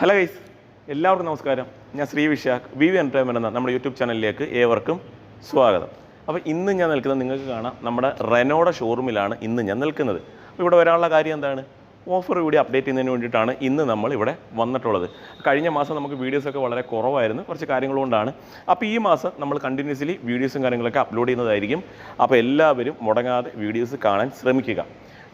Hello guys എല്ലാവർക്കും നമസ്കാരം. ഞാൻ Sree Vishakh V V entertainment എന്ന നമ്മുടെ യൂട്യൂബ് ചാനലിലേക്ക് ഏവർക്കും സ്വാഗതം. അപ്പോൾ ഇന്ന് ഞാൻ നിൽക്കുന്നത് നിങ്ങൾക്ക് കാണാം. നമ്മുടെ റെനോയുടെ ഷോറൂമിലാണ് ഇന്ന് ഞാൻ നിൽക്കുന്നത്. അപ്പോൾ ഇവിടെ വരാനുള്ള കാര്യം എന്താണ്? ഓഫർ കൂടി അപ്ഡേറ്റ് ചെയ്യുന്നതിന് വേണ്ടിയിട്ടാണ് ഇന്ന് നമ്മൾ ഇവിടെ വന്നിട്ടുള്ളത്. കഴിഞ്ഞ മാസം നമുക്ക് വീഡിയോസൊക്കെ വളരെ കുറവായിരുന്നു. കുറച്ച് കാര്യങ്ങൾ കൊണ്ടാണ്. അപ്പോൾ ഈ മാസം നമ്മൾ കണ്ടിന്യൂസ്ലി വീഡിയോസും കാര്യങ്ങളൊക്കെ അപ്ലോഡ് ചെയ്യുന്നതായിരിക്കും. അപ്പോൾ എല്ലാവരും മുടങ്ങാതെ വീഡിയോസ് കാണാൻ ശ്രമിക്കുക.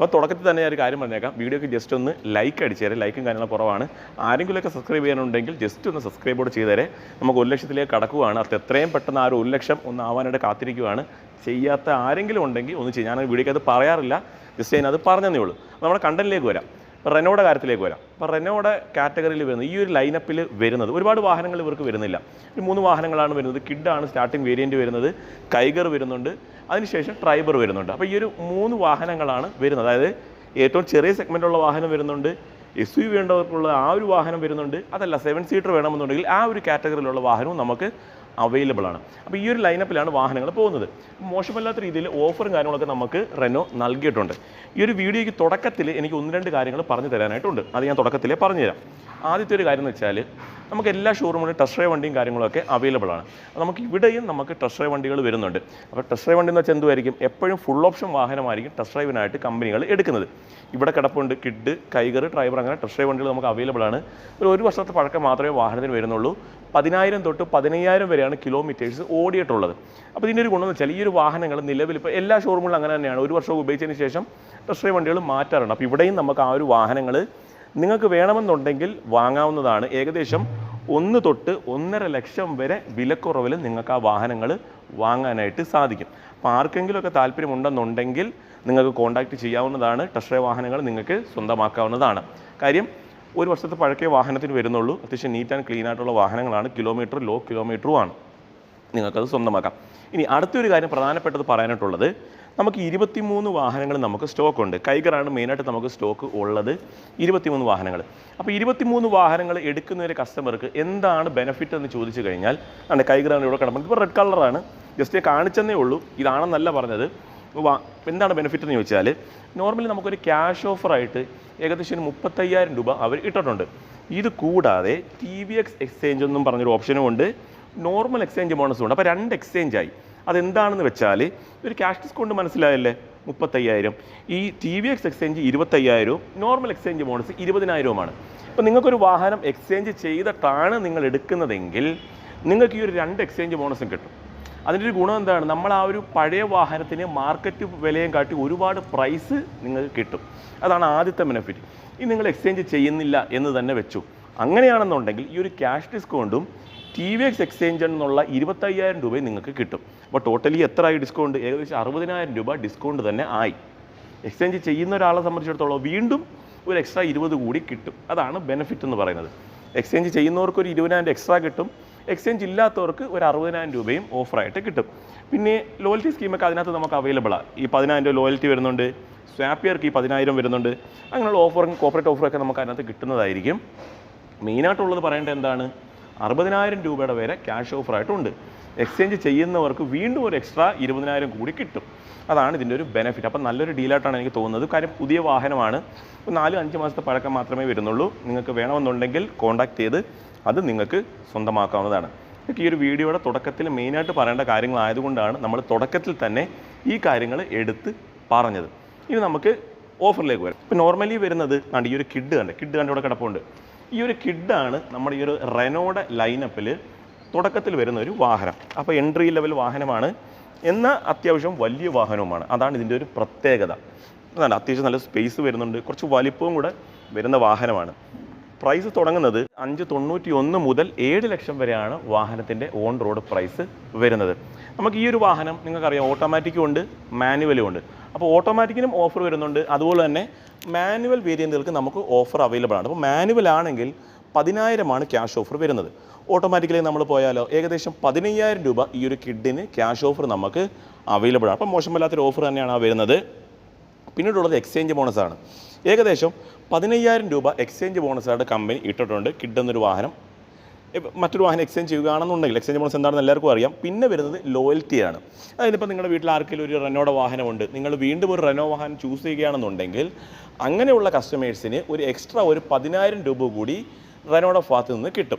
അപ്പോൾ തുടക്കത്തിൽ തന്നെ ഞാൻ ഒരു കാര്യം പറഞ്ഞേക്കാം. വീഡിയോക്ക് ജസ്റ്റ് ഒന്ന് ലൈക്ക് അടിച്ചേരെ ലൈക്കും കാര്യങ്ങളും കുറവാണ്. ആരെങ്കിലുമൊക്കെ സബ്സ്ക്രൈബ് ചെയ്യാനുണ്ടെങ്കിൽ ജസ്റ്റ് ഒന്ന് സബ്സ്ക്രൈബ് കൂടെ ചെയ്തേരെ നമുക്ക് ഒരു ലക്ഷത്തിലേക്ക് കടക്കുകയാണ് അത് എത്രയും പെട്ടെന്ന് ആ ഒരു ഒരു ലക്ഷം ഒന്ന് ആവാനായിട്ട് കാത്തിരിക്കുകയാണ് ചെയ്യാത്ത ആരെങ്കിലും ഉണ്ടെങ്കിൽ ഒന്ന് ചെയ്യും. ഞാൻ വീഡിയോക്ക് അത് പറയാറില്ല. ജസ്റ്റ് ഞാൻ അത് പറഞ്ഞതേ ഉള്ളൂ. നമ്മുടെ കണ്ടന്റിലേക്ക് വരാം. റെനോയുടെ കാര്യത്തിലേക്ക് വരാം. അപ്പോൾ റെനോയുടെ കാറ്റഗറിയിൽ വരുന്നത് ഈ ഒരു ലൈനപ്പിൽ വരുന്നത് ഒരുപാട് വാഹനങ്ങൾ ഇവർക്ക് വരുന്നില്ല. ഒരു മൂന്ന് വാഹനങ്ങളാണ് വരുന്നത്. കിഡാണ് സ്റ്റാർട്ടിംഗ് വേരിയന്റ് വരുന്നത്. കൈഗർ വരുന്നുണ്ട്. അതിനുശേഷം ട്രൈബർ വരുന്നുണ്ട്. അപ്പോൾ ഈ ഒരു മൂന്ന് വാഹനങ്ങളാണ് വരുന്നത്. അതായത് ഏറ്റവും ചെറിയ സെഗ്മെന്റുള്ള വാഹനം വരുന്നുണ്ട്. എസ് യു വേണ്ടവർക്കുള്ള ആ ഒരു വാഹനം വരുന്നുണ്ട്. അതല്ല സെവൻ സീറ്റർ വേണമെന്നുണ്ടെങ്കിൽ ആ ഒരു കാറ്റഗറിയിലുള്ള വാഹനവും നമുക്ക് അവൈലബിൾ ആണ്. അപ്പോൾ ഈ ഒരു ലൈനപ്പിലാണ് വാഹനങ്ങൾ പോകുന്നത്. മോശമല്ലാത്ത രീതിയിൽ ഓഫറും കാര്യങ്ങളൊക്കെ നമുക്ക് റെനോ നൽകിയിട്ടുണ്ട്. ഈ ഒരു വീഡിയോയ്ക്ക് തുടക്കത്തിൽ എനിക്ക് ഒന്ന് രണ്ട് കാര്യങ്ങൾ പറഞ്ഞു തരാനായിട്ടുണ്ട്. അത് ഞാൻ തുടക്കത്തിലേ പറഞ്ഞുതരാം. ആദ്യത്തെ ഒരു കാര്യം എന്ന് വെച്ചാൽ നമുക്ക് എല്ലാ ഷോറൂമിലും ടെസ്റ്റ് ഡ്രൈവ് വണ്ടിയും കാര്യങ്ങളൊക്കെ അവൈലബിൾ ആണ്. നമുക്ക് ഇവിടെയും നമുക്ക് ടെസ്റ്റ് ഡ്രൈവ് വണ്ടികൾ വരുന്നുണ്ട്. അപ്പോൾ ടെസ്റ്റ് ഡ്രൈവ് വണ്ടി എന്ന് വെച്ചാൽ എന്തുമായിരിക്കും എപ്പോഴും ഫുൾ ഓപ്ഷൻ വാഹനമായിരിക്കും ടെസ്റ്റ് ഡ്രൈവിനായിട്ട് കമ്പനികൾ എടുക്കുന്നത്. ഇവിടെ കിടപ്പുണ്ട് കിഡ് കൈഗർ ഡ്രൈവർ അങ്ങനെ ടെസ്റ്റ് ഡ്രൈവ് വണ്ടികൾ നമുക്ക് അവൈലബിൾ ആണ്. ഒരു ഒരു വർഷത്തെ പഴക്കം മാത്രമേ വാഹനത്തിന് വരുന്നുള്ളൂ. പതിനായിരം തൊട്ട് പതിനയ്യായിരം വരെയാണ് കിലോമീറ്റേഴ്സ് ഓടിയിട്ടുള്ളത്. അപ്പോൾ ഇതിന്റെ ഒരു ഗുണം എന്ന് വെച്ചാൽ ഈ ഒരു വാഹനങ്ങൾ നിലവിൽ ഇപ്പോൾ എല്ലാ ഷോറൂമുകളും അങ്ങനെ തന്നെയാണ്. ഒരു വർഷം ഉപയോഗിച്ചതിന് ശേഷം ടെസ്റ്റ് വണ്ടികൾ മാറ്റാറുണ്ട്. അപ്പോൾ ഇവിടെയും നമുക്ക് ആ ഒരു വാഹനങ്ങൾ നിങ്ങൾക്ക് വേണമെന്നുണ്ടെങ്കിൽ വാങ്ങാവുന്നതാണ്. ഏകദേശം ഒന്ന് തൊട്ട് ഒന്നര ലക്ഷം വരെ വിലക്കുറവിൽ നിങ്ങൾക്ക് ആ വാഹനങ്ങൾ വാങ്ങാനായിട്ട് സാധിക്കും. അപ്പോൾ ആർക്കെങ്കിലുമൊക്കെ താല്പര്യമുണ്ടെന്നുണ്ടെങ്കിൽ നിങ്ങൾക്ക് കോൺടാക്റ്റ് ചെയ്യാവുന്നതാണ്. ടെസ്റ്റ് വാഹനങ്ങൾ നിങ്ങൾക്ക് സ്വന്തമാക്കാവുന്നതാണ്. കാര്യം ഒരു വർഷത്തെ പഴക്കേ വാഹനത്തിന് വരുന്നുള്ളൂ. അത്യാവശ്യം നീറ്റ് ആൻഡ് ക്ലീൻ ആയിട്ടുള്ള വാഹനങ്ങളാണ്. കിലോമീറ്റർ ലോ കിലോമീറ്ററും ആണ് നിങ്ങൾക്കത് സ്വന്തമാക്കാം. ഇനി അടുത്തൊരു കാര്യം പ്രധാനപ്പെട്ടത് പറയാനായിട്ടുള്ളത്. നമുക്ക് ഇരുപത്തിമൂന്ന് വാഹനങ്ങൾ നമുക്ക് സ്റ്റോക്ക് ഉണ്ട്. കൈകറാണ് മെയിനായിട്ട് നമുക്ക് സ്റ്റോക്ക് ഉള്ളത്. ഇരുപത്തിമൂന്ന് വാഹനങ്ങൾ. അപ്പോൾ ഇരുപത്തിമൂന്ന് വാഹനങ്ങൾ എടുക്കുന്ന ഒരു കസ്റ്റമർക്ക് എന്താണ് ബെനിഫിറ്റ് എന്ന് ചോദിച്ചു കഴിഞ്ഞാൽ ആണ് കൈകറാണ് ഇവിടെ കിടക്കുന്നത് ഇപ്പോൾ റെഡ് കളറാണ് ജസ്റ്റ് കാണിച്ചെന്നേ ഉള്ളൂ. ഇതാണെന്നല്ല പറഞ്ഞത്. എന്താണ് ബെനിഫിറ്റ് എന്ന് ചോദിച്ചാൽ നോർമലി നമുക്കൊരു ക്യാഷ് ഓഫറായിട്ട് ഏകദേശം ഒരു മുപ്പത്തയ്യായിരം രൂപ അവർ ഇട്ടിട്ടുണ്ട്. ഇത് കൂടാതെ ടി വി എക്സ് എക്സ്ചേഞ്ച് എന്നും പറഞ്ഞൊരു ഓപ്ഷനും ഉണ്ട്. നോർമൽ എക്സ്ചേഞ്ച് ബോണസും ഉണ്ട്. അപ്പോൾ രണ്ട് എക്സ്ചേഞ്ച് ആയി. അതെന്താണെന്ന് വെച്ചാൽ ഒരു ക്യാഷ് ഡിസ്കൗണ്ട് മനസ്സിലായല്ലേ? മുപ്പത്തയ്യായിരം. ഈ ടി വി എക്സ് എക്സ്ചേഞ്ച് ഇരുപത്തയ്യായിരവും നോർമൽ എക്സ്ചേഞ്ച് ബോണസ് ഇരുപതിനായിരവുമാണ്. അപ്പോൾ നിങ്ങൾക്കൊരു വാഹനം എക്സ്ചേഞ്ച് ചെയ്തിട്ടാണ് നിങ്ങൾ എടുക്കുന്നതെങ്കിൽ നിങ്ങൾക്ക് ഈ ഒരു രണ്ട് എക്സ്ചേഞ്ച് ബോണസും കിട്ടും. അതിന്റെ ഒരു ഗുണം എന്താണ്? നമ്മൾ ആ ഒരു പഴയ വാഹനത്തിന് മാർക്കറ്റ് വിലയും കാട്ടി ഒരുപാട് പ്രൈസ് നിങ്ങൾക്ക് കിട്ടും. അതാണ് ആദ്യത്തെ ബെനഫിറ്റ് ഇത് നിങ്ങൾ എക്സ്ചേഞ്ച് ചെയ്യുന്നില്ല എന്ന് തന്നെ വെച്ചു. അങ്ങനെയാണെന്നുണ്ടെങ്കിൽ ഈ ഒരു ക്യാഷ് ഡിസ്കൗണ്ടും ടി വി എക്സ് എക്സ്ചേഞ്ച് എന്നുള്ള ഇരുപത്തയ്യായിരം രൂപയും നിങ്ങൾക്ക് കിട്ടും. അപ്പോൾ ടോട്ടലി എത്ര ആയി ഡിസ്കൗണ്ട് ഏകദേശം അറുപതിനായിരം രൂപ ഡിസ്കൗണ്ട് തന്നെ ആയി. എക്സ്ചേഞ്ച് ചെയ്യുന്ന ഒരാളെ സംബന്ധിച്ചിടത്തോളം വീണ്ടും ഒരു എക്സ്ട്രാ ഇരുപത് കൂടി കിട്ടും. അതാണ് ബെനഫിറ്റ് എന്ന് പറയുന്നത്. എക്സ്ചേഞ്ച് ചെയ്യുന്നവർക്ക് ഒരു ഇരുപതിനായിരം എക്സ്ട്രാ കിട്ടും. എക്സ്ചേഞ്ച് ഇല്ലാത്തവർക്ക് ഒരു അറുപതിനായിരം രൂപയും ഓഫറായിട്ട് കിട്ടും. പിന്നെ ലോയൽറ്റി സ്കീമൊക്കെ അതിനകത്ത് നമുക്ക് അവൈലബിളാണ് ഈ പതിനായിരം രൂപ ലോയൽറ്റി വരുന്നുണ്ട് സ്വാപ്പിയർക്ക് ഈ പതിനായിരം വരുന്നുണ്ട് അങ്ങനെയുള്ള ഓഫറും കോപ്പറേറ്റ് ഓഫറൊക്കെ നമുക്ക് അതിനകത്ത് കിട്ടുന്നതായിരിക്കും. മെയിനായിട്ടുള്ളത് പറയേണ്ടത് എന്താണ്? അറുപതിനായിരം രൂപയുടെ വരെ ക്യാഷ് ഓഫറായിട്ടുണ്ട് എക്സ്ചേഞ്ച് ചെയ്യുന്നവർക്ക് വീണ്ടും ഒരു എക്സ്ട്രാ ഇരുപതിനായിരം കൂടി കിട്ടും. അതാണ് ഇതിന്റെ ഒരു ബെനിഫിറ്റ് അപ്പം നല്ലൊരു ഡീലായിട്ടാണ് എനിക്ക് തോന്നുന്നത്. കാര്യം പുതിയ വാഹനമാണ്. ഇപ്പോൾ നാല് അഞ്ച് മാസത്തെ പഴക്കം മാത്രമേ വരുന്നുള്ളൂ. നിങ്ങൾക്ക് വേണമെന്നുണ്ടെങ്കിൽ കോൺടാക്ട് ചെയ്ത് അത് നിങ്ങൾക്ക് സ്വന്തമാക്കാവുന്നതാണ്. ഈ ഒരു വീഡിയോയുടെ തുടക്കത്തിൽ മെയിനായിട്ട് പറയേണ്ട കാര്യങ്ങളായതുകൊണ്ടാണ് നമ്മൾ തുടക്കത്തിൽ തന്നെ ഈ കാര്യങ്ങൾ എടുത്ത് പറഞ്ഞത്. ഇനി നമുക്ക് ഓഫറിലേക്ക് വരാം. ഇപ്പോൾ നോർമലി വരുന്നത് കണ്ട് ഈ ഒരു കിഡ് കണ്ട്. കിഡ് കണ്ടിവിടെ കിടപ്പുണ്ട്. ഈ ഒരു കിഡാണ് നമ്മുടെ ഈ ഒരു റെനോയുടെ ലൈനപ്പിൽ തുടക്കത്തിൽ വരുന്ന ഒരു വാഹനം. അപ്പോൾ എൻട്രി ലെവൽ വാഹനമാണ്. എന്ന അത്യാവശ്യം വലിയ വാഹനവുമാണ്. അതാണ് ഇതിന്റെ ഒരു പ്രത്യേകത. അതാണ് അത്യാവശ്യം നല്ല സ്പേസ് വരുന്നുണ്ട്. കുറച്ച് വലിപ്പവും കൂടെ വരുന്ന വാഹനമാണ്. പ്രൈസ് തുടങ്ങുന്നത് അഞ്ച് തൊണ്ണൂറ്റി ഒന്ന് മുതൽ ഏഴ് ലക്ഷം വരെയാണ് വാഹനത്തിന്റെ ഓൺ റോഡ് പ്രൈസ് വരുന്നത്. നമുക്ക് ഈ ഒരു വാഹനം നിങ്ങൾക്കറിയാം ഓട്ടോമാറ്റിക്കും ഉണ്ട് മാനുവലും ഉണ്ട്. അപ്പോൾ ഓട്ടോമാറ്റിക്കിനും ഓഫർ വരുന്നുണ്ട്. അതുപോലെ തന്നെ മാനുവൽ വേരിയന്റുകൾക്ക് നമുക്ക് ഓഫർ അവൈലബിൾ ആണ്. അപ്പോൾ മാനുവൽ ആണെങ്കിൽ പതിനായിരമാണ് ക്യാഷ് ഓഫർ വരുന്നത്. ഓട്ടോമാറ്റിക്കലി നമ്മൾ പോയാലോ ഏകദേശം പതിനയ്യായിരം രൂപ ഈ ഒരു കിഡിന് ക്യാഷ് ഓഫർ നമുക്ക് അവൈലബിൾ ആണ്. അപ്പം മോശമല്ലാത്തൊരു ഓഫർ തന്നെയാണ് വരുന്നത്. പിന്നീടുള്ളത് എക്സ്ചേഞ്ച് ബോണസ് ആണ്. ഏകദേശം പതിനയ്യായിരം രൂപ എക്സ്ചേഞ്ച് ബോണസായിട്ട് കമ്പനി ഇട്ടിട്ടുണ്ട്. കിഡ് എന്നൊരു വാഹനം. മറ്റൊരു വാഹനം എക്സ്ചേഞ്ച് ചെയ്യുകയാണെന്നുണ്ടെങ്കിൽ എക്സ്ചേഞ്ച് ബോണസ് എന്താണെന്ന് എല്ലാവർക്കും അറിയാം. പിന്നെ വരുന്നത് ലോയൽറ്റിയാണ് അതിനിപ്പോൾ നിങ്ങളുടെ വീട്ടിൽ ആർക്കെങ്കിലും ഒരു റെനോയുടെ വാഹനമുണ്ട്. നിങ്ങൾ വീണ്ടും ഒരു റെനോ വാഹനം ചൂസ് ചെയ്യുകയാണെന്നുണ്ടെങ്കിൽ അങ്ങനെയുള്ള കസ്റ്റമേഴ്സിന് ഒരു എക്സ്ട്രാ ഒരു പതിനായിരം രൂപ കൂടി റെനോയുടെ ഭാഗത്ത് നിന്ന് കിട്ടും.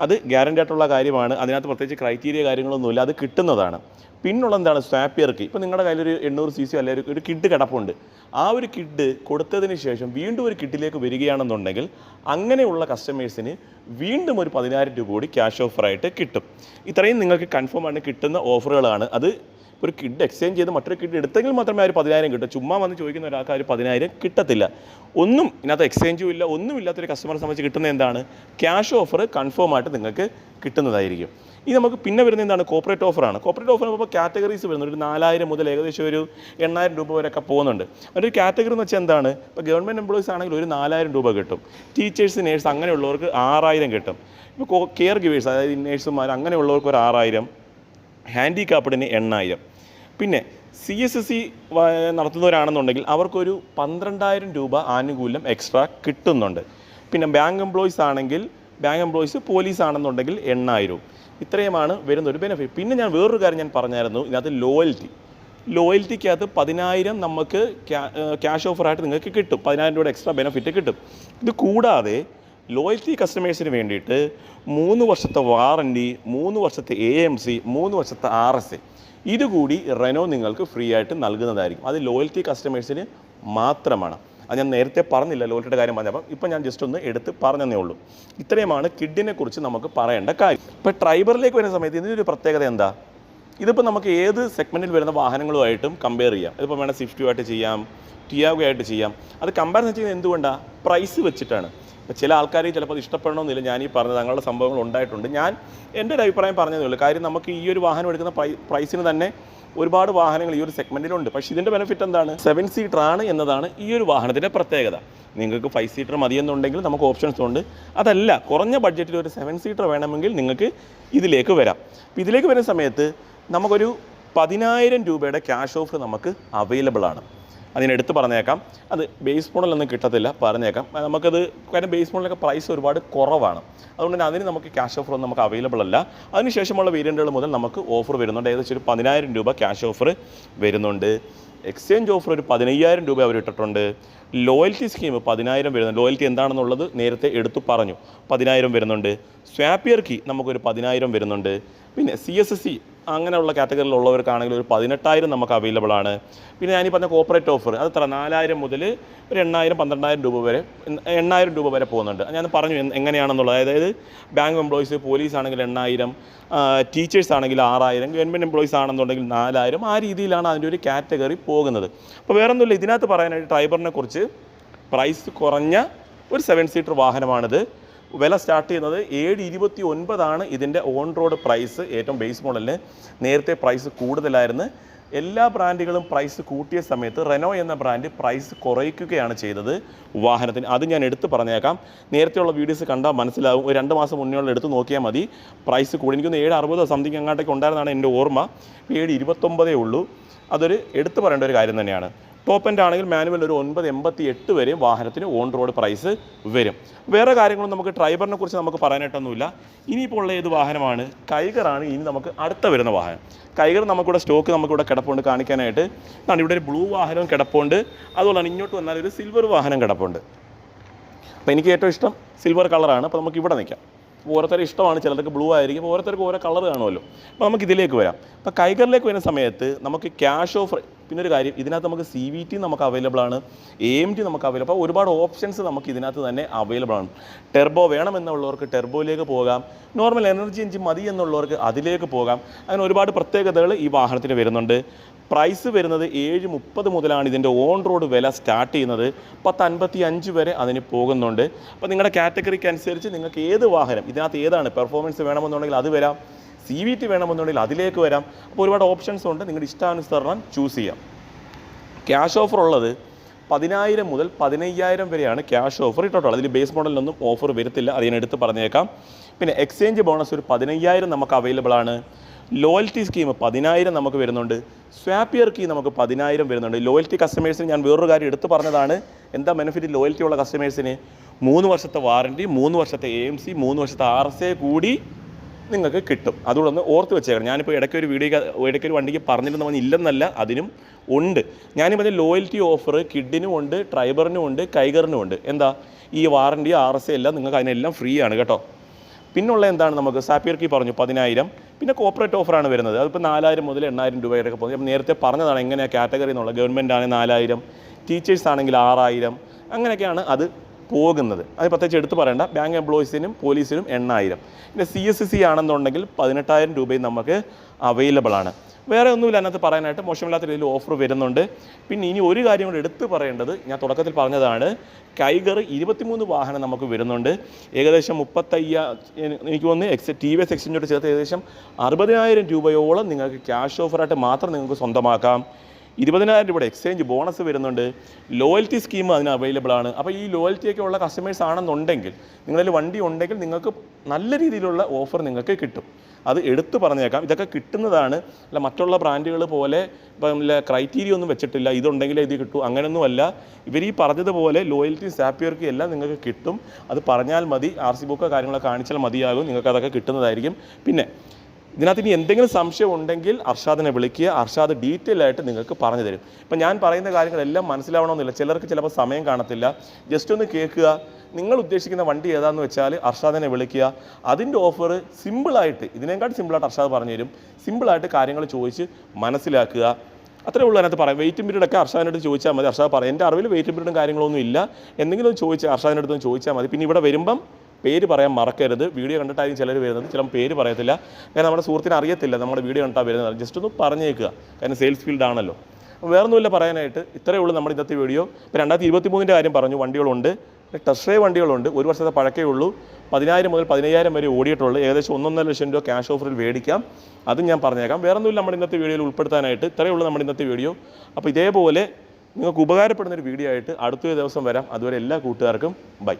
അത് ഗ്യാരണ്ടി ആയിട്ടുള്ള കാര്യമാണ്. അതിനകത്ത് പ്രത്യേകിച്ച് ക്രൈറ്റീരിയ കാര്യങ്ങളൊന്നുമില്ല. അത് കിട്ടുന്നതാണ്. പിന്നുള്ള എന്താണ്? സ്വാപ്പിയർ കീ ഇപ്പോൾ നിങ്ങളുടെ കയ്യിലൊരു എണ്ണൂറ് സി സി അല്ലെങ്കിൽ ഒരു കിഡ് കിടപ്പുണ്ട്. ആ ഒരു കിഡ് കൊടുത്തതിന് ശേഷം വീണ്ടും ഒരു കിഡിലേക്ക് വരികയാണെന്നുണ്ടെങ്കിൽ അങ്ങനെയുള്ള കസ്റ്റമേഴ്സിന് വീണ്ടും ഒരു പതിനായിരം രൂപ കൂടി ക്യാഷ് ഓഫറായിട്ട് കിട്ടും. ഇത്രയും നിങ്ങൾക്ക് കൺഫേം ആണ് കിട്ടുന്ന ഓഫറുകളാണ്. അത് ഒരു കിഡ് എക്സ്ചേഞ്ച് ചെയ്ത് മറ്റൊരു കിഡ് എടുത്തെങ്കിൽ മാത്രമേ ഒരു പതിനായിരം കിട്ടൂ. ചുമ്മാ വന്ന് ചോദിക്കുന്ന ഒരാൾക്ക് ഒരു പതിനായിരം കിട്ടത്തില്ല. ഒന്നും ഇതിനകത്ത് എക്സ്ചേഞ്ചും ഇല്ല ഒന്നും ഇല്ലാത്തൊരു കസ്റ്റമറെ സംബന്ധിച്ച് കിട്ടുന്ന എന്താണ്? ക്യാഷ് ഓഫർ കൺഫേം ആയിട്ട് നിങ്ങൾക്ക് കിട്ടുന്നതായിരിക്കും. ഇനി നമുക്ക് പിന്നെ വരുന്ന എന്താണ്? കോപ്പറേറ്റ് ഓഫറാണ് കോപ്പറേറ്റ് ഓഫർ ഇപ്പോൾ കാറ്റഗറീസ് വരുന്നത് ഒരു നാലായിരം മുതൽ ഏകദേശം ഒരു എണ്ണായിരം രൂപ വരെയൊക്കെ പോകുന്നുണ്ട്. ഒരു കാറ്റഗറി എന്ന് വെച്ചാൽ എന്താണ്? ഇപ്പോൾ ഗവൺമെന്റ് എംപ്ലോയീസ് ആണെങ്കിൽ ഒരു നാലായിരം രൂപ കിട്ടും. ടീച്ചേഴ്സ് നേഴ്സ് അങ്ങനെയുള്ളവർക്ക് ആറായിരം കിട്ടും. ഇപ്പോൾ കെയർ ഗിവേഴ്സ് അതായത് നേഴ്സുമാർ അങ്ങനെയുള്ളവർക്ക് ഒരു ആറായിരം ഹാൻഡിക്കാപ്പിഡിന് എണ്ണായിരം. പിന്നെ സി എസ് എസ് സി നടത്തുന്നവരാണെന്നുണ്ടെങ്കിൽ അവർക്കൊരു പന്ത്രണ്ടായിരം രൂപ ആനുകൂല്യം എക്സ്ട്രാ കിട്ടുന്നുണ്ട്. പിന്നെ ബാങ്ക് എംപ്ലോയീസ് ആണെങ്കിൽ ബാങ്ക് എംപ്ലോയീസ് പോലീസ് ആണെന്നുണ്ടെങ്കിൽ എണ്ണായിരവും ഇത്രയുമാണ് വരുന്ന ഒരു ബെനിഫിറ്റ് പിന്നെ ഞാൻ വേറൊരു കാര്യം ഞാൻ പറഞ്ഞായിരുന്നു ഇതിനകത്ത് ലോയൽറ്റി ലോയൽറ്റിക്കകത്ത് പതിനായിരം നമുക്ക് ക്യാഷ് ഓഫറായിട്ട് നിങ്ങൾക്ക് കിട്ടും. പതിനായിരം രൂപയുടെ എക്സ്ട്രാ ബെനിഫിറ്റ് കിട്ടും. ഇത് കൂടാതെ ലോയൽറ്റി കസ്റ്റമേഴ്സിന് വേണ്ടിയിട്ട് മൂന്ന് വർഷത്തെ വാറന്റി മൂന്ന് വർഷത്തെ എ എം സി മൂന്ന് വർഷത്തെ ആർ എസ് എ ഇതുകൂടി റെനോ നിങ്ങൾക്ക് ഫ്രീ ആയിട്ട് നൽകുന്നതായിരിക്കും. അത് ലോയൽറ്റി കസ്റ്റമേഴ്സിന് മാത്രമാണ്. അത് ഞാൻ നേരത്തെ പറഞ്ഞില്ല ലോയൽറ്റിയുടെ കാര്യം പറഞ്ഞപ്പം. ഇപ്പം ഞാൻ ജസ്റ്റ് ഒന്ന് എടുത്ത് പറഞ്ഞതേ ഉള്ളൂ. ഇത്രയുമാണ് കിഡിനെ കുറിച്ച് നമുക്ക് പറയേണ്ട കാര്യം. ഇപ്പോൾ ട്രൈബറിലേക്ക് വരുന്ന സമയത്ത് ഇതിന്റെ ഒരു പ്രത്യേകത എന്താ? ഇതിപ്പോൾ നമുക്ക് ഏത് സെഗ്മെന്റിൽ വരുന്ന വാഹനങ്ങളുമായിട്ടും കമ്പയർ ചെയ്യാം. ഇതിപ്പോൾ വേണം സ്വിഫ്റ്റുമായിട്ട് ചെയ്യാം ടിയാഗോ ആയിട്ട് ചെയ്യാം. അത് കമ്പയർ ചെയ്യുന്നത് എന്തുകൊണ്ടാണ് പ്രൈസ് വെച്ചിട്ടാണ്. ഇപ്പോൾ ചില ആൾക്കാർ ചിലപ്പോൾ അത് ഇഷ്ടപ്പെടണമെന്നില്ല. ഞാൻ ഈ പറഞ്ഞത് അങ്ങനെയുള്ള സംഭവങ്ങൾ ഉണ്ടായിട്ടുണ്ട്. ഞാൻ എന്റെ ഒരു അഭിപ്രായം പറഞ്ഞതേ ഉള്ളൂ. കാര്യം നമുക്ക് ഈ ഒരു വാഹനം എടുക്കുന്ന പ്രൈ പ്രൈസിന് തന്നെ ഒരുപാട് വാഹനങ്ങൾ ഈ ഒരു സെഗ്മെന്റിലുണ്ട് പക്ഷേ ഇതിന്റെ ബെനിഫിറ്റ് എന്താണ്? സെവൻ സീറ്റർ ആണ് എന്നതാണ് ഈ ഒരു വാഹനത്തിന്റെ പ്രത്യേകത. നിങ്ങൾക്ക് ഫൈവ് സീറ്റർ മതിയെന്നുണ്ടെങ്കിൽ നമുക്ക് ഓപ്ഷൻസ് ഉണ്ട്. അതല്ല കുറഞ്ഞ ബഡ്ജറ്റിൽ ഒരു സെവൻ സീറ്റർ വേണമെങ്കിൽ നിങ്ങൾക്ക് ഇതിലേക്ക് വരാം. അപ്പോൾ ഇതിലേക്ക് വരുന്ന സമയത്ത് നമുക്കൊരു പതിനായിരം രൂപയുടെ ക്യാഷ് ഓഫർ നമുക്ക് അവൈലബിൾ ആണ്. അതിനെടുത്ത് പറഞ്ഞേക്കാം. അത് ബേസ് മോഡലൊന്നും കിട്ടത്തില്ല പറഞ്ഞേക്കാം. നമുക്കത് കാരണം ബേസ് മോഡലൊക്കെ പ്രൈസ് ഒരുപാട് കുറവാണ്. അതുകൊണ്ട് തന്നെ അതിന് നമുക്ക് ക്യാഷ് ഓഫർ ഒന്നും നമുക്ക് അവൈലബിൾ അല്ല. അതിനുശേഷമുള്ള വേരിയന്റുകൾ മുതൽ നമുക്ക് ഓഫർ വരുന്നുണ്ട്. ഏകദേശം ഒരു പതിനായിരം രൂപ ക്യാഷ് ഓഫർ വരുന്നുണ്ട്. എക്സ്ചേഞ്ച് ഓഫർ ഒരു പതിനയ്യായിരം രൂപ അവർ ഇട്ടിട്ടുണ്ട്. ലോയൽറ്റി സ്കീം പതിനായിരം വരുന്നുണ്ട്. ലോയൽറ്റി എന്താണെന്നുള്ളത് നേരത്തെ എടുത്തു പറഞ്ഞു. പതിനായിരം വരുന്നുണ്ട്. സ്വാപ്പിയർ കീ നമുക്കൊരു പതിനായിരം വരുന്നുണ്ട്. പിന്നെ സി എസ് എസ് സി അങ്ങനെയുള്ള കാറ്റഗറിയിലുള്ളവർക്കാണെങ്കിൽ ഒരു പതിനെട്ടായിരം നമുക്ക് അവൈലബിൾ ആണ്. പിന്നെ ഞാനീ പറഞ്ഞ കോപ്പറേറ്റ് ഓഫർ അത് എത്ര? നാലായിരം മുതൽ ഒരു എണ്ണായിരം പന്ത്രണ്ടായിരം രൂപ വരെ എണ്ണായിരം രൂപ വരെ പോകുന്നുണ്ട്. ഞാൻ പറഞ്ഞു എങ്ങനെയാണെന്നുള്ളത്. അതായത് ബാങ്ക് എംപ്ലോയീസ് പോലീസ് ആണെങ്കിൽ എണ്ണായിരം ടീച്ചേഴ്സ് ആണെങ്കിൽ ആറായിരം ഗവൺമെന്റ് എംപ്ലോയീസ് ആണെന്നുണ്ടെങ്കിൽ നാലായിരം ആ രീതിയിലാണ് അതിന്റെ ഒരു കാറ്റഗറി പോകുന്നത്. അപ്പോൾ വേറെ ഒന്നുമില്ല ഇതിനകത്ത് പറയാനായിട്ട് ഡ്രൈവറിനെ കുറിച്ച് പ്രൈസ് കുറഞ്ഞ ഒരു സെവൻ സീറ്റർ വാഹനമാണിത്. വില സ്റ്റാർട്ട് ചെയ്യുന്നത് ഏഴ് ഇരുപത്തി ഒൻപതാണ് ഇതിന്റെ ഓൺ റോഡ് പ്രൈസ്. ഏറ്റവും ബേസ് മോഡലിന് നേരത്തെ പ്രൈസ് കൂടുതലായിരുന്നു. എല്ലാ ബ്രാൻഡുകളും പ്രൈസ് കൂട്ടിയ സമയത്ത് റെനോ എന്ന ബ്രാൻഡ് പ്രൈസ് കുറയ്ക്കുകയാണ് ചെയ്തത് വാഹനത്തിന്. അത് ഞാൻ എടുത്ത് പറഞ്ഞേക്കാം. നേരത്തെയുള്ള വീഡിയോസ് കണ്ടാൽ മനസ്സിലാവും. ഒരു രണ്ട് മാസം മുന്നേ എടുത്ത് നോക്കിയാൽ മതി. പ്രൈസ് കൂടി. എനിക്കൊന്ന് ഏഴ് അറുപതോ സംതിങ് അങ്ങോട്ടേക്ക് ഉണ്ടായിരുന്നാണ് എന്റെ ഓർമ്മ. ഏഴ് ഇരുപത്തൊമ്പതേ ഉള്ളൂ. അതൊരു എടുത്തു പറയേണ്ട ഒരു കാര്യം തന്നെയാണ്. ടോപ്പ് എൻഡ് ആണെങ്കിൽ മാനുവൽ ഒരു ഒൻപത് എൺപത്തി എട്ട് വരെയും വാഹനത്തിന് ഓൺ റോഡ് പ്രൈസ് വരും. വേറെ കാര്യങ്ങളും നമുക്ക് ഡ്രൈവറിനെ കുറിച്ച് നമുക്ക് പറയാനായിട്ടൊന്നുമില്ല. ഇനിയിപ്പോൾ ഉള്ള ഏത് വാഹനമാണ്? കൈഗറാണ് ഇനി നമുക്ക് അടുത്ത വരുന്ന വാഹനം. കൈഗർ നമുക്കിവിടെ സ്റ്റോക്ക് നമുക്കിവിടെ കിടപ്പുണ്ട് കാണിക്കാനായിട്ട്. ഇവിടെ ഒരു ബ്ലൂ വാഹനവും കിടപ്പുണ്ട്. അതുപോലെ ഇങ്ങോട്ട് വന്നാൽ ഒരു സിൽവർ വാഹനം കിടപ്പുണ്ട്. അപ്പോൾ എനിക്ക് ഏറ്റവും ഇഷ്ടം സിൽവർ കളറാണ് അപ്പോൾ നമുക്ക് ഇവിടെ നിൽക്കാം. ഓരോരുത്തരുടെ ഇഷ്ടമാണ് ചിലർക്ക് ബ്ലൂ ആയിരിക്കും. ഓരോരുത്തർക്ക് ഓരോ കളർ കാണുമല്ലോ. അപ്പോൾ നമുക്ക് ഇതിലേക്ക് വരാം. അപ്പോൾ കൈകറിലേക്ക് വരുന്ന സമയത്ത് നമുക്ക് ക്യാഷ് ഓഫർ പിന്നെ ഒരു കാര്യം ഇതിനകത്ത് നമുക്ക് സി വി ടി നമുക്ക് അവൈലബിൾ ആണ്. എ എം ടി നമുക്ക് അവൈലബിൾ അപ്പോൾ ഒരുപാട് ഓപ്ഷൻസ് നമുക്ക് ഇതിനകത്ത് തന്നെ അവൈലബിൾ ആണ്. ടെർബോ വേണമെന്നുള്ളവർക്ക് ടെർബോയിലേക്ക് പോകാം. നോർമൽ എനർജി എഞ്ചിൻ മതി എന്നുള്ളവർക്ക് അതിലേക്ക് പോകാം. അങ്ങനെ ഒരുപാട് പ്രത്യേകതകൾ ഈ വാഹനത്തിന് വരുന്നുണ്ട്. പ്രൈസ് വരുന്നത് ഏഴ് മുപ്പത് മുതലാണ് ഇതിന്റെ ഓൺ റോഡ് വില സ്റ്റാർട്ട് ചെയ്യുന്നത്. പത്ത് അൻപത്തി അഞ്ച് വരെ അതിന് പോകുന്നുണ്ട്. അപ്പോൾ നിങ്ങളുടെ കാറ്റഗറിക്ക് അനുസരിച്ച് നിങ്ങൾക്ക് ഏത് വാഹനം ഇതിനകത്ത് ഏതാണ് പെർഫോമൻസ് വേണമെന്നുണ്ടെങ്കിൽ അത് വരാം. സി വി ടി വേണമെന്നുണ്ടെങ്കിൽ അതിലേക്ക് വരാം. അപ്പോൾ ഒരുപാട് ഓപ്ഷൻസ് ഉണ്ട്. നിങ്ങളുടെ ഇഷ്ടാനുസരണം ചൂസ് ചെയ്യാം. ക്യാഷ് ഓഫർ ഉള്ളത് പതിനായിരം മുതൽ പതിനയ്യായിരം വരെയാണ് ക്യാഷ് ഓഫർ ഇട്ടിട്ടുള്ളത് അതിൽ ബേസ് മോഡലിനൊന്നും ഓഫർ വരത്തില്ല. അത് ഞാൻ എടുത്ത് പറഞ്ഞേക്കാം. പിന്നെ എക്സ്ചേഞ്ച് ബോണസ് ഒരു പതിനയ്യായിരം നമുക്ക് അവൈലബിൾ ആണ്. ലോയൽറ്റി സ്കീം പതിനായിരം നമുക്ക് വരുന്നുണ്ട്. സ്വാപ്പിയർ കീ നമുക്ക് പതിനായിരം വരുന്നുണ്ട്. ലോയൽറ്റി കസ്റ്റമേഴ്സിന് ഞാൻ വേറൊരു കാര്യം എടുത്തു പറഞ്ഞതാണ്. എന്താ ബെനിഫിറ്റ് ലോയൽറ്റി ഉള്ള കസ്റ്റമേഴ്സിന് മൂന്ന് വർഷത്തെ വാറന്റി മൂന്ന് വർഷത്തെ എ എം സി മൂന്ന് വർഷത്തെ ആർ എസ് എ കൂടി നിങ്ങൾക്ക് കിട്ടും. അതുകൂടെ ഒന്ന് ഓർത്ത് വെച്ചേക്കണം. ഞാനിപ്പോൾ ഇടയ്ക്ക് ഒരു വീഡിയോ ഇടയ്ക്ക് ഒരു വണ്ടിക്ക് പറഞ്ഞിരുന്ന പറഞ്ഞ് ഇല്ലെന്നല്ല അതിനും ഉണ്ട്. ഞാനിപ്പോൾ ലോയൽറ്റി ഓഫർ കിഡിനും ഉണ്ട് ട്രൈബറിനും ഉണ്ട് കൈഗറിനും ഉണ്ട്. എന്താ? ഈ വാറണ്ടി ആർ എസ് എല്ലാം നിങ്ങൾക്ക് അതിനെല്ലാം ഫ്രീ ആണ് കേട്ടോ. പിന്നുള്ള എന്താണ് നമുക്ക്? സാപ്പിയർ കീ പറഞ്ഞു പതിനായിരം. പിന്നെ കോപ്പറേറ്റ് ഓഫറാണ് വരുന്നത്. അതിപ്പോൾ നാലായിരം മുതൽ എണ്ണായിരം രൂപ വരെയൊക്കെ പോകുന്നത് നേരത്തെ പറഞ്ഞതാണ് എങ്ങനെയാണ് കാറ്റഗറി എന്നുള്ളത്. ഗവൺമെന്റ് ആണെങ്കിൽ നാലായിരം ടീച്ചേഴ്സ് ആണെങ്കിൽ ആറായിരം. അങ്ങനെയൊക്കെയാണ് അത് പോകുന്നത്. അത് പ്രത്യേകിച്ച് എടുത്തു പറയേണ്ട. ബാങ്ക് എംപ്ലോയീസിനും പോലീസിനും എണ്ണായിരം. പിന്നെ സി എസ് സി ആണെന്നുണ്ടെങ്കിൽ പതിനെട്ടായിരം രൂപയും നമുക്ക് അവൈലബിൾ ആണ്. വേറെ ഒന്നുമില്ല അതിനകത്ത് പറയാനായിട്ട് മോശമില്ലാത്ത രീതിയിൽ ഓഫർ വരുന്നുണ്ട്. പിന്നെ ഇനി ഒരു കാര്യം കൂടെ എടുത്തു പറയേണ്ടത് ഞാൻ തുടക്കത്തിൽ പറഞ്ഞതാണ് കൈഗർ ഇരുപത്തിമൂന്ന് വാഹനം നമുക്ക് വരുന്നുണ്ട്. ഏകദേശം മുപ്പത്തയ്യ എനിക്ക് തോന്നുന്നു എക്സ് ടി വി എസ് എക്സ്ചേഞ്ചോട് ചേർത്ത് ഏകദേശം അറുപതിനായിരം രൂപയോളം നിങ്ങൾക്ക് ക്യാഷ് ഓഫറായിട്ട് മാത്രം നിങ്ങൾക്ക് സ്വന്തമാക്കാം. ഇരുപതിനായിരം രൂപയുടെ എക്സ്ചേഞ്ച് ബോണസ് വരുന്നുണ്ട്. ലോയൽറ്റി സ്കീം അതിന് അവൈലബിൾ ആണ്. അപ്പോൾ ഈ ലോയൽറ്റിയൊക്കെ ഉള്ള കസ്റ്റമേഴ്സ് ആണെന്നുണ്ടെങ്കിൽ നിങ്ങളിൽ വണ്ടി ഉണ്ടെങ്കിൽ നിങ്ങൾക്ക് നല്ല രീതിയിലുള്ള ഓഫർ നിങ്ങൾക്ക് കിട്ടും. അത് എടുത്തു പറഞ്ഞേക്കാം. ഇതൊക്കെ കിട്ടുന്നതാണ്. അല്ല മറ്റുള്ള ബ്രാൻഡുകൾ പോലെ ഇപ്പം ക്രൈറ്റീരിയ ഒന്നും വെച്ചിട്ടില്ല. ഇതുണ്ടെങ്കിലേ ഇത് കിട്ടൂ. അങ്ങനെയൊന്നുമല്ല ഇവർ ഈ പറഞ്ഞതുപോലെ ലോയൽറ്റി സാപ്പിയർക്ക് എല്ലാം നിങ്ങൾക്ക് കിട്ടും. അത് പറഞ്ഞാൽ മതി. ആർ സി ബുക്കോ കാര്യങ്ങളൊക്കെ കാണിച്ചാൽ മതിയാകും. നിങ്ങൾക്ക് അതൊക്കെ കിട്ടുന്നതായിരിക്കും. പിന്നെ ഇതിനകത്ത് ഇനി എന്തെങ്കിലും സംശയം ഉണ്ടെങ്കിൽ അർഷാദിനെ വിളിക്കുക. അർഷാദ് ഡീറ്റെയിൽ ആയിട്ട് നിങ്ങൾക്ക് പറഞ്ഞു തരും. ഇപ്പം ഞാൻ പറയുന്ന കാര്യങ്ങളെല്ലാം മനസ്സിലാവണമെന്നില്ല. ചിലർക്ക് ചിലപ്പോൾ സമയം കാണത്തില്ല. ജസ്റ്റ് ഒന്ന് കേൾക്കുക. നിങ്ങൾ ഉദ്ദേശിക്കുന്ന വണ്ടി ഏതാണെന്ന് വെച്ചാൽ അർഷാദിനെ വിളിക്കുക. അതിന്റെ ഓഫർ സിമ്പിളായിട്ട് ഇതിനേക്കാൾ സിമ്പിളായിട്ട് അർഷാദ് പറഞ്ഞു തരും. സിമ്പിളായിട്ട് കാര്യങ്ങൾ ചോദിച്ച് മനസ്സിലാക്കുക. അത്രേ ഉള്ളൂ അതിനകത്ത് പറയാം വെയിറ്റിംഗ് പീരീഡ് ഒക്കെ അർഷാദിനടുത്ത് ചോദിച്ചാൽ മതി. അർഷാദ് പറയാം എന്റെ അറിവിൽ വെയിറ്റിംഗ് പീരീഡും കാര്യങ്ങളൊന്നും ഇല്ല. എന്തെങ്കിലും ചോദിച്ചാൽ അർഷാദിനടുത്തൊന്ന് ചോദിച്ചാൽ മതി. പിന്നെ ഇവിടെ വരുമ്പം പേര് പറയാൻ മറക്കരുത്. വീഡിയോ കണ്ടിട്ടായിരിക്കും ചിലർ വരുന്നത്. ചില പേര് പറയത്തില്ല. കാരണം നമ്മുടെ സുഹൃത്തിന് അറിയത്തില്ല നമ്മുടെ വീഡിയോ കണ്ടിട്ടാണ് വരുന്നത്. ജസ്റ്റ് ഒന്ന് പറഞ്ഞേക്കുക. കാരണം സെയിൽസ് ഫീൽഡ് ആണല്ലോ. വേറെ ഒന്നുമില്ല പറയാനായിട്ട്. ഇത്രയേ ഉള്ളൂ നമ്മുടെ ഇന്നത്തെ വീഡിയോ. ഇപ്പോൾ രണ്ടായിരത്തി ഇരുപത്തി മൂന്നിന്റെ കാര്യം പറഞ്ഞു. വണ്ടികളുണ്ട്. ടെസ്റ്റ് ഡ്രൈവ് വണ്ടികളുണ്ട്. ഒരു വർഷത്തെ പഴക്കേ ഉള്ളൂ. പതിനായിരം മുതൽ പതിനയ്യായിരം വരെ ഓടിയിട്ടുള്ളൂ. ഏകദേശം ഒന്നൊന്നര ലക്ഷം രൂപ ക്യാഷ് ഓഫറിൽ മേടിക്കാം. അതും ഞാൻ പറഞ്ഞേക്കാം. വേറെ ഒന്നുമില്ല നമ്മുടെ ഇന്നത്തെ വീഡിയോയിൽ ഉൾപ്പെടുത്താനായിട്ട്. ഇത്രയേ ഉള്ളൂ നമ്മുടെ ഇന്നത്തെ വീഡിയോ. അപ്പോൾ ഇതേപോലെ നിങ്ങൾക്ക് ഉപകാരപ്പെടുന്ന ഒരു വീഡിയോ ആയിട്ട് അടുത്തൊരു ദിവസം വരാം. അതുവരെ എല്ലാ കൂട്ടുകാർക്കും ബൈ.